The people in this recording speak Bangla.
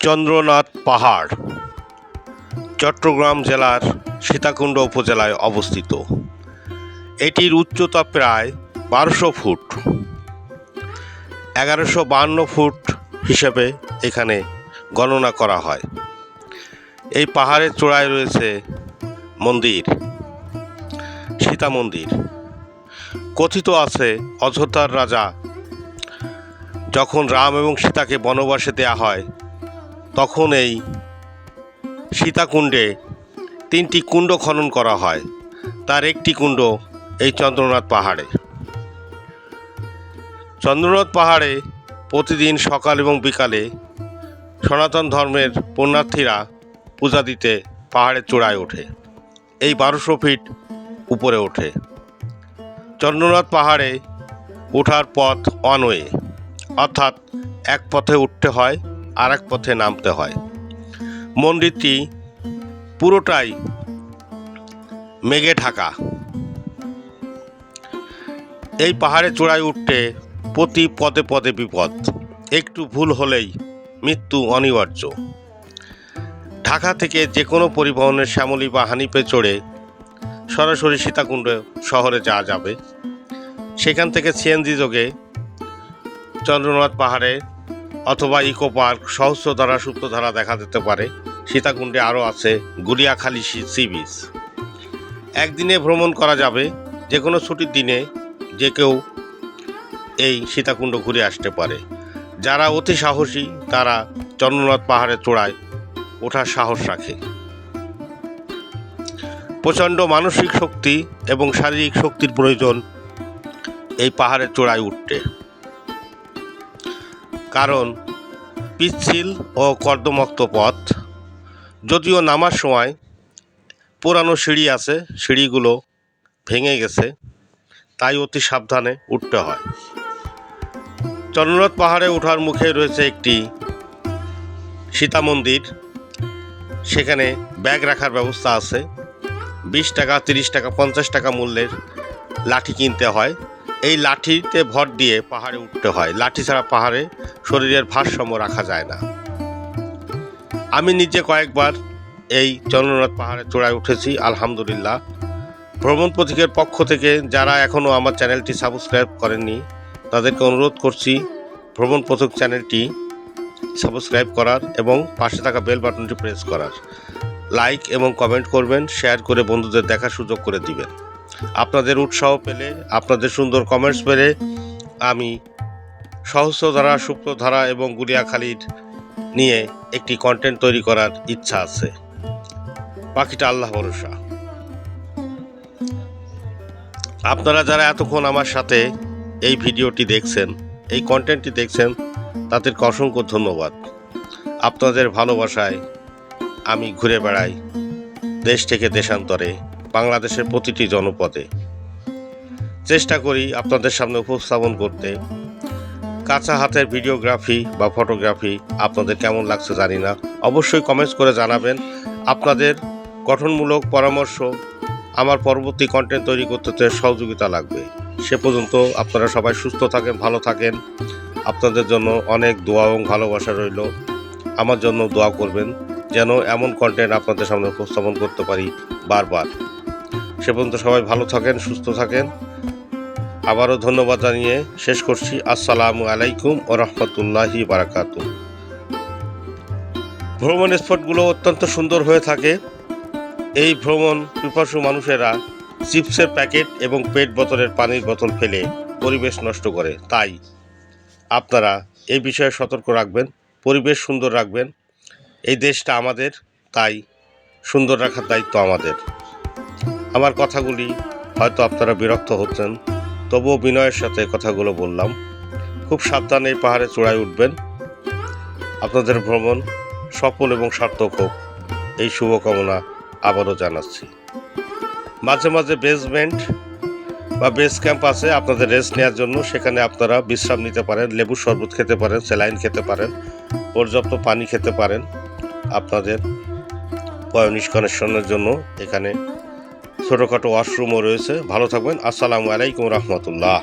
চন্দ্রনাথ পাহাড়, চট্টগ্রাম জেলার সীতাকুণ্ড উপজেলায় অবস্থিত। এটির উচ্চতা প্রায় বারোশো ফুট, এগারোশো বান্ন ফুট হিসেবে এখানে গণনা করা হয়। এই পাহাড়ের চূড়ায় রয়েছে মন্দির, সীতা মন্দির। কথিত আছে, অযোধ্যার রাজা যখন রাম এবং সীতাকে বনবাসে দেয়া হয় তখন এই সীতাকুণ্ডে তিনটি কুণ্ড খনন করা হয়। তার একটি কুণ্ড এই চন্দ্রনাথ পাহাড়ে। চন্দ্রনাথ পাহাড়ে প্রতিদিন সকাল এবং বিকালে সনাতন ধর্মের পুণ্যার্থীরা পূজা দিতে পাহাড়ের চূড়ায় ওঠে। এই বারোশো ফিট উপরে ওঠে। চন্দ্রনাথ পাহাড়ে ওঠার পথ অনওয়ে, অর্থাৎ এক পথে উঠতে হয়। আর পথে নামতে হয়। মন্দিরটি পুরোটাই মেঘে ঢাকা। এই পাহাড়ে চূড়ায় উঠতে প্রতি পদে পদে বিপদ। একটু ভুল হলেই মৃত্যু অনিবার্য। ঢাকা থেকে যে কোনো পরিবহনের শ্যামলী বা হানিপে চড়ে সরাসরি সীতাকুণ্ড শহরে যাওয়া যাবে। সেখান থেকে সিএনজি যোগে চন্দ্রনাথ পাহাড়ে অথবা ইকো পার্ক সহস্রধারা সুপ্তধারা দেখা যেতে পারে। সীতাকুণ্ডে আরও আছে গুলিয়াখালী সি বিচ। একদিনে ভ্রমণ করা যাবে, যে কোনো ছুটির দিনে যে কেউ এই সীতাকুণ্ড ঘুরে আসতে পারে। যারা অতি সাহসী, তারা চন্দ্রনাথ পাহাড়ের চূড়ায় ওঠার সাহস রাখে। প্রচণ্ড মানসিক শক্তি এবং শারীরিক শক্তির প্রয়োজন এই পাহাড়ের চূড়ায় উঠতে। কারণ পিচ্ছিল ও কর্দমক্ত পথ। যদিও নামার সময় পুরানো সিঁড়ি আছে, সিঁড়িগুলো ভেঙে গেছে, তাই অতি সাবধানে উঠতে হয়। চন্দ্রনাথ পাহাড়ে ওঠার মুখে রয়েছে একটি সীতা মন্দির সেখানে ব্যাগ রাখার ব্যবস্থা আছে। বিশ টাকা, তিরিশ টাকা, পঞ্চাশ টাকা মূল্যের লাঠি কিনতে হয়। এই লাঠিতে ভর দিয়ে পাহাড়ে উঠতে হয়। লাঠি ছাড়া পাহাড়ে শরীরের ভারসাম্য রাখা যায় না। আমি নিজে কয়েকবার এই চন্দ্রনাথ পাহাড়ে চূড়ায় উঠেছি, আলহামদুলিল্লাহ। ভ্রমণ প্রতীকের পক্ষ থেকে যারা এখনও আমার চ্যানেলটি সাবস্ক্রাইব করেননি, তাদেরকে অনুরোধ করছি ভ্রমণ পথক চ্যানেলটি সাবস্ক্রাইব করার এবং পাশে থাকা বেল বাটনটি প্রেস করার। লাইক এবং কমেন্ট করবেন, শেয়ার করে বন্ধুদের দেখার সুযোগ করে দিবেন। আপনাদের উৎসাহ পেলে, আপনাদের সুন্দর কমেন্টস পেলে আমি সহস্র সহস্রধারা সুপ্তধারা এবং গুলিয়াখালির নিয়ে একটি কন্টেন্ট তৈরি করার ইচ্ছা আছে। বাকিটা আল্লাহ ভরসা। আপনারা যারা এতক্ষণ আমার সাথে এই ভিডিওটি দেখছেন, এই কন্টেন্টটি দেখছেন, তাদেরকে অসংখ্য ধন্যবাদ। আপনাদের ভালোবাসায় আমি ঘুরে বেড়াই দেশ থেকে দেশান্তরে। বাংলাদেশের প্রতিটি জনপদে। চেষ্টা করি আপনাদের সামনে উপস্থাপন করতে। কাঁচা হাতের ভিডিওগ্রাফি বা ফটোগ্রাফি আপনাদের কেমন লাগছে জানি না। অবশ্যই কমেন্টস করে জানাবেন। আপনাদের গঠনমূলক পরামর্শ, আমার পরবর্তী কন্টেন্ট তৈরি করতে সহযোগিতা লাগবে। সে পর্যন্ত আপনারা সবাই সুস্থ থাকেন, ভালো থাকেন। আপনাদের জন্য অনেক দোয়া এবং ভালোবাসা রইল। আমার জন্য দোয়া করবেন যেন এমন কন্টেন্ট আপনাদের সামনে উপস্থাপন করতে পারি বারবার। সে পর্যন্ত সবাই ভালো থাকেন, সুস্থ থাকেন। আবারও ধন্যবাদ জানিয়ে শেষ করছি। আসসালামু আলাইকুম ও রহমতুল্লাহি বারাকাতু ভ্রমণ স্পটগুলো অত্যন্ত সুন্দর হয়ে থাকে। এই ভ্রমণ পিপাসু মানুষেরা চিপসের প্যাকেট এবং পেট বোতলের পানির বোতল ফেলে পরিবেশ নষ্ট করে। তাই আপনারা এই বিষয়ে সতর্ক রাখবেন, পরিবেশ সুন্দর রাখবেন। এই দেশটা আমাদের, তাই সুন্দর রাখার দায়িত্ব আমাদের। আমার কথাগুলি হয়তো আপনারা বিরক্ত হচ্ছেন, তবুও বিনয়ের সাথে কথাগুলো বললাম। খুব সাবধানে এই পাহাড়ে চূড়ায় উঠবেন। আপনাদের ভ্রমণ সফল এবং সার্থক হোক। এই শুভকামনা আবারও জানাচ্ছি। মাঝে মাঝে বেসমেন্ট বা বেস ক্যাম্প আছে, আপনাদের রেস্ট নেওয়ার জন্য। সেখানে আপনারা বিশ্রাম নিতে পারেন, লেবুর শরবত খেতে পারেন, স্যালাইন খেতে পারেন, পর্যাপ্ত পানি খেতে পারেন। আপনাদের পয় নিষ্কাশনের জন্য এখানে ছোটোখাটো ওয়াশরুমও রয়েছে। ভালো থাকবেন। আসসালামু আলাইকুম রহমতুল্লাহ।